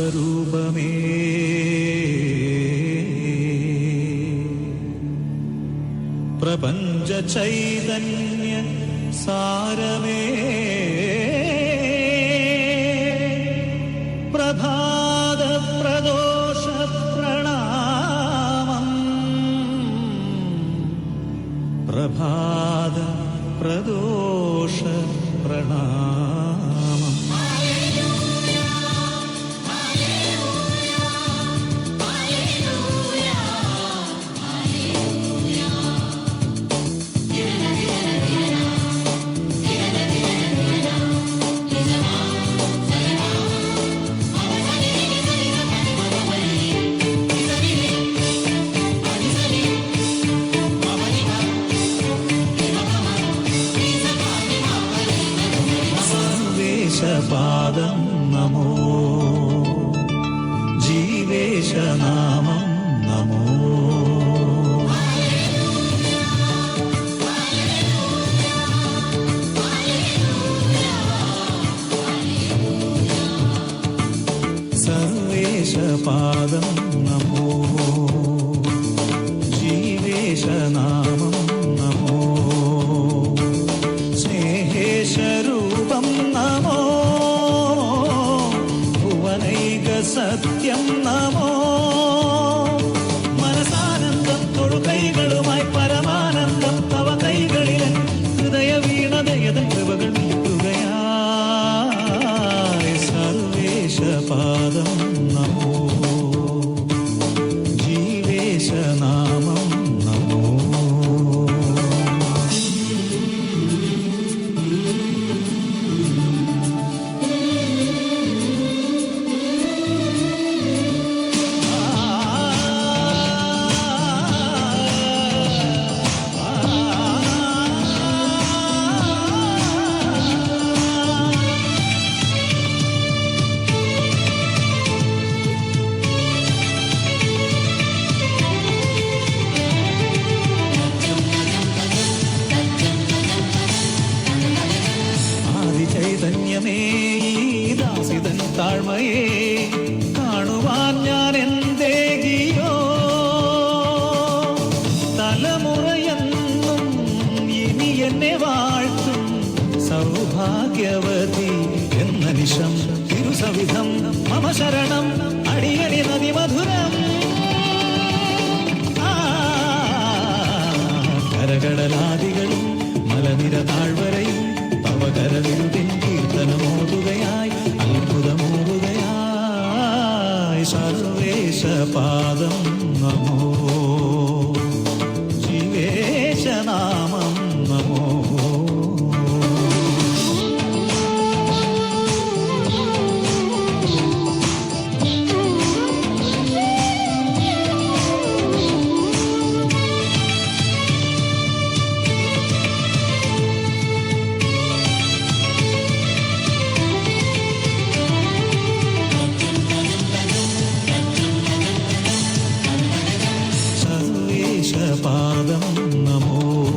സ്വരൂപമേ. പ്രപഞ്ച ചൈതന്യ സാരമേ. സർവേശപാദം നമോ ജീവേശനാമം നമോ സർവേശപാദം നമോ ജീവേശനാമം നമോ സത്യം നമോ താഴ്മയെ കാണുവാൻ ഞാൻ വാഴ്ത്തും എന്ന നിശം കരകടലാദികളും മലനിര താഴ്വരയും അവകരവിരുതിൻ കീർത്തനമോതുകയായി രാമം നമോ. പാദം നമോ.